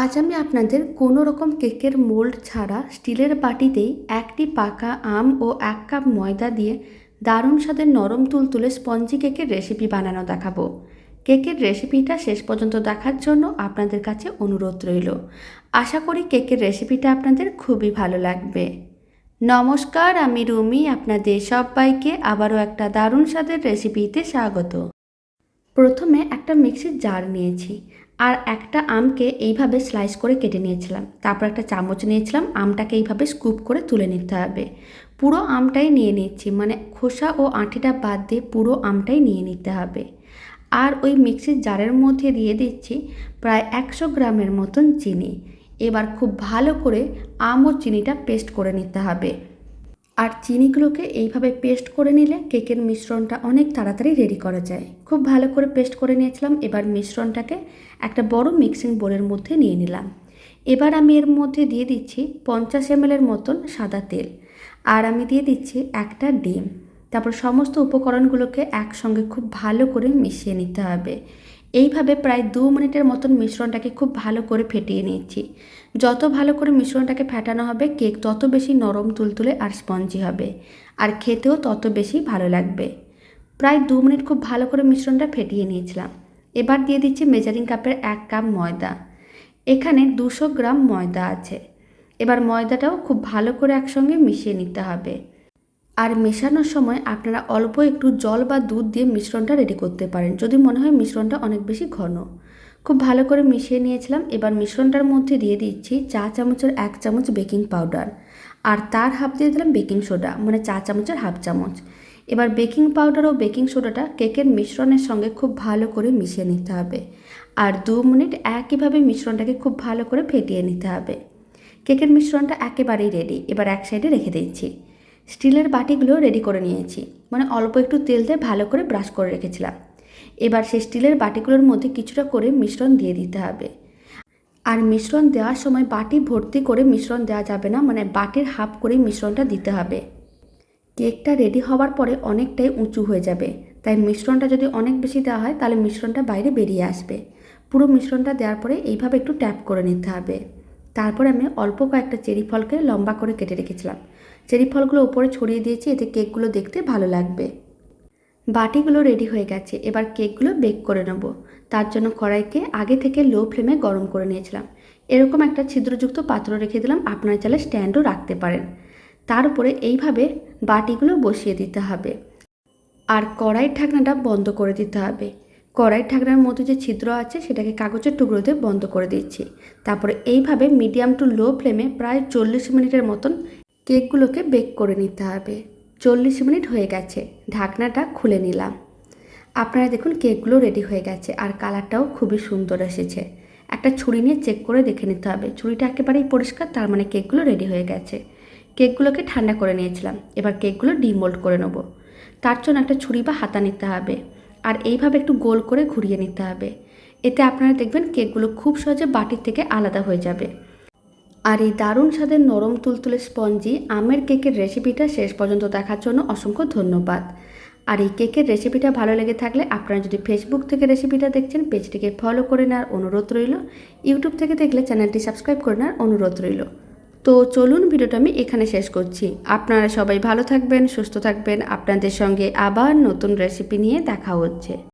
আজ আমি আপনাদের কোনো রকম কেকের মোল্ড ছাড়া স্টিলের বাটিতেই একটি পাকা আম ও এক কাপ ময়দা দিয়ে দারুণ স্বাদের নরম তুলতুলে স্পঞ্জি কেকের রেসিপি বানানো দেখাবো। কেকের রেসিপিটা শেষ পর্যন্ত দেখার জন্য আপনাদের কাছে অনুরোধ রইল। আশা করি কেকের রেসিপিটা আপনাদের খুবই ভালো লাগবে। নমস্কার, আমি রুমি, আপনাদের সবাইকে আবারও একটা দারুণ স্বাদের রেসিপিতে স্বাগত। প্রথমে একটা মিক্সির জার নিয়েছি। আর একটা আমকে এইভাবে স্লাইস করে কেটে নিয়েছিলাম। তারপর একটা চামচ নিয়েছিলাম, আমটাকে এইভাবে স্কুপ করে তুলে নিতে হবে। পুরো আমটাই নিয়ে নিচ্ছি মানে খোসা ও আঁটিটা বাদ দিয়ে পুরো আমটাই নিয়ে নিতে হবে। আর ওই মিক্সির জারের মধ্যে দিয়ে দিচ্ছি প্রায় একশো গ্রামের মতন চিনি। এবার খুব ভালো করে আম ও চিনিটা পেস্ট করে নিতে হবে। আর চিনিগুলোকে এইভাবে পেস্ট করে নিলে কেকের মিশ্রণটা অনেক তাড়াতাড়ি রেডি করা যায়। খুব ভালো করে পেস্ট করে নিয়েছিলাম, এবার মিশ্রণটাকে একটা বড় মিক্সিং বোলের মধ্যে নিয়ে নিলাম। এবার আমি এর মধ্যে দিয়ে দিচ্ছি পঞ্চাশ এমএলের মতন সাদা তেল, আর আমি দিয়ে দিচ্ছি একটা ডিম। তারপর সমস্ত উপকরণগুলোকে একসঙ্গে খুব ভালো করে মিশিয়ে নিতে হবে। এইভাবে প্রায় দু মিনিটের মতন মিশ্রণটাকে খুব ভালো করে ফেটিয়ে নিচ্ছি যত ভালো করে মিশ্রণটাকে ফেটানো হবে, কেক তত বেশি নরম, তুলতুলে আর স্পঞ্জি হবে, আর খেতেও তত বেশি ভালো লাগবে। প্রায় দু মিনিট খুব ভালো করে মিশ্রণটা ফেটিয়ে নিয়েছিলাম। এবার দিয়ে দিচ্ছি মেজারিং কাপের এক কাপ ময়দা। এখানে দুশো গ্রাম ময়দা আছে। এবার ময়দাটাও খুব ভালো করে একসঙ্গে মিশিয়ে নিতে হবে। আর মেশানোর সময় আপনারা অল্প একটু জল বা দুধ দিয়ে মিশ্রণটা রেডি করতে পারেন। যদি মনে হয় মিশ্রণটা অনেক বেশি ঘন। খুব ভালো করে মিশিয়ে নিয়েছিলাম। এবার মিশ্রণটার মধ্যে দিয়ে দিচ্ছি চা চামচের এক চামচ বেকিং পাউডার। আর তার হাফ দিয়ে দিলাম বেকিং সোডা মানে চা চামচের হাফ চামচ। এবার বেকিং পাউডার ও বেকিং সোডাটা কেকের মিশ্রণের সঙ্গে খুব ভালো করে মিশিয়ে নিতে হবে। আর দু মিনিট একইভাবে মিশ্রণটাকে খুব ভালো করে ফেটিয়ে নিতে হবে। কেকের মিশ্রণটা একেবারেই রেডি এবার এক সাইডে রেখে দিচ্ছি। স্টিলের বাটিগুলো রেডি করে নিয়েছি। মানে অল্প একটু তেল দিয়ে ভালো করে ব্রাশ করে রেখেছিলাম। এবার সেই স্টিলের বাটিগুলোর মধ্যে কিছুটা করে মিশ্রণ দিয়ে দিতে হবে। আর মিশ্রণ দেওয়ার সময় বাটি ভর্তি করে মিশ্রণ দেওয়া যাবে না মানে বাটির হাফ করেই মিশ্রণটা দিতে হবে। কেকটা রেডি হওয়ার পরে অনেকটাই উঁচু হয়ে যাবে। তাই মিশ্রণটা যদি অনেক বেশি দেওয়া হয়, তাহলে মিশ্রণটা বাইরে বেরিয়ে আসবে। পুরো মিশ্রণটা দেওয়ার পরে এইভাবে একটু ট্যাপ করে নিতে হবে। তারপরে আমি অল্প কয়েকটা চেরি ফলকে লম্বা করে কেটে রেখেছিলাম। চেরি ফলগুলো উপরে ছড়িয়ে দিয়েছি, এতে কেকগুলো দেখতে ভালো লাগবে। বাটিগুলো রেডি হয়ে গেছে, এবার কেকগুলো বেক করে নেব। তার জন্য কড়াইকে আগে থেকে লো ফ্লেমে গরম করে নিয়েছিলাম। এরকম একটা ছিদ্রযুক্ত পাত্র রেখে দিলাম, আপনারা চালে স্ট্যান্ডও রাখতে পারেন। তার উপরে এইভাবে বাটিগুলো বসিয়ে দিতে হবে। আর কড়াইয়ের ঢাকনাটা বন্ধ করে দিতে হবে। কড়াইয়ের ঢাকনার মধ্যে যে ছিদ্র আছে, সেটাকে কাগজের টুকরো দিয়ে বন্ধ করে দিচ্ছি। তারপরে এইভাবে মিডিয়াম টু লো ফ্লেমে প্রায় চল্লিশ মিনিটের মতন কেকগুলোকে বেক করে নিতে হবে। চল্লিশ মিনিট হয়ে গেছে, ঢাকনাটা খুলে নিলাম। আপনারা দেখুন কেকগুলো রেডি হয়ে গেছে আর কালারটাও খুবই সুন্দর এসেছে। একটা ছুরি নিয়ে চেক করে দেখে নিতে হবে। ছুরিটা একেবারেই পরিষ্কার, তার মানে কেকগুলো রেডি হয়ে গেছে। কেকগুলোকে ঠান্ডা করে নিয়েছিলাম, এবার কেকগুলো ডিমোল্ড করে নেব। তার জন্য একটা ছুরি বা হাতা নিতে হবে আর এইভাবে একটু গোল করে ঘুরিয়ে নিতে হবে। এতে আপনারা দেখবেন কেকগুলো খুব সহজে বাটির থেকে আলাদা হয়ে যাবে। আর এই দারুণ স্বাদের নরম তুলতুলে স্পঞ্জি, আমের কেকের রেসিপিটা শেষ পর্যন্ত দেখার জন্য অসংখ্য ধন্যবাদ। আর এই কেকের রেসিপিটা ভালো লেগে থাকলে আপনারা যদি ফেসবুক থেকে রেসিপিটা দেখছেন, পেজটিকে ফলো করে নেওয়ার অনুরোধ রইল। ইউটিউব থেকে দেখলে চ্যানেলটি সাবস্ক্রাইব করে নেওয়ার অনুরোধ রইল। তো চলুন ভিডিওটা আমি এখানে শেষ করছি। আপনারা সবাই ভালো থাকবেন, সুস্থ থাকবেন। আপনাদের সঙ্গে আবার নতুন রেসিপি নিয়ে দেখা হচ্ছে।